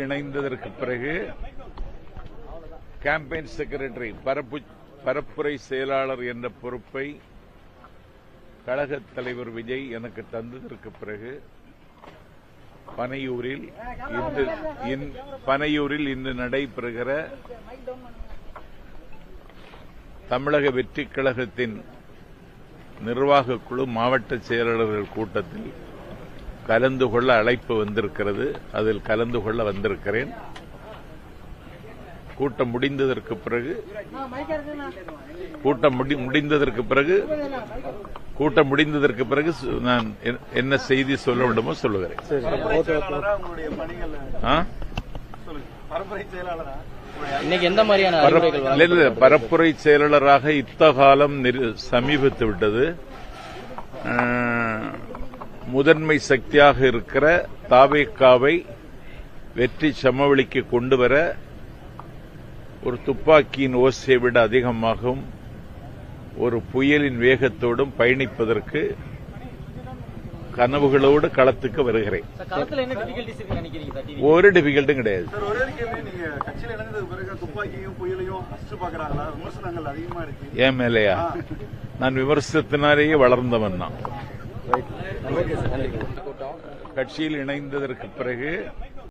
இணைந்ததற்கு பிறகு campaign secretary பரப்பு பரப்புரை செயலாளர் என்ற பொறுப்பை கழக தலைவர் விஜய் எனக்கு தந்ததற்கு பிறகு பனையூரில் இன்று இன்- பனையூரில் இன்று நடைபெறுகிற தமிழக வெற்றிக் கழகத்தின் நிர்வாகக் குழு மாவட்ட செயலாளர்கள் கூட்டத்தில் கலந்து கொள்ள அழைப்பு வந்திருக்கிறது. அதில் கலந்து கொள்ள வந்திருக்கிறேன். கூட்டம் முடிந்ததற்கு பிறகு கூட்டம் முடி- முடிந்ததற்கு பிறகு கூட்டம் முடிந்ததற்கு பிறகு நான் என்- என்ன செய்தி சொல்ல வேண்டுமோ சொல்லுகிறேன். பரப்புரை செயலாளராக இத்தகாலம் சமீபித்து விட்டது. முதன்மை சக்தியாக இருக்கிற தாவேக்காவை வெற்றி சமவெளிக்கு கொண்டு வர ஒரு துப்பாக்கியின் ஓசையை விட அதிகமாகவும் ஒரு புயலின் வேகத்தோடும் பயணிப்பதற்கு கனவுகளோடு களத்துக்கு வருகிறேன். ஒரு டிஃபிகல்ட்டும் கிடையாது. ஏன் மேலையா? நான் விமர்சனத்தினாலேயே வளர்ந்தவன் தான் கட்சியில் இணைந்ததற்கு பிறகு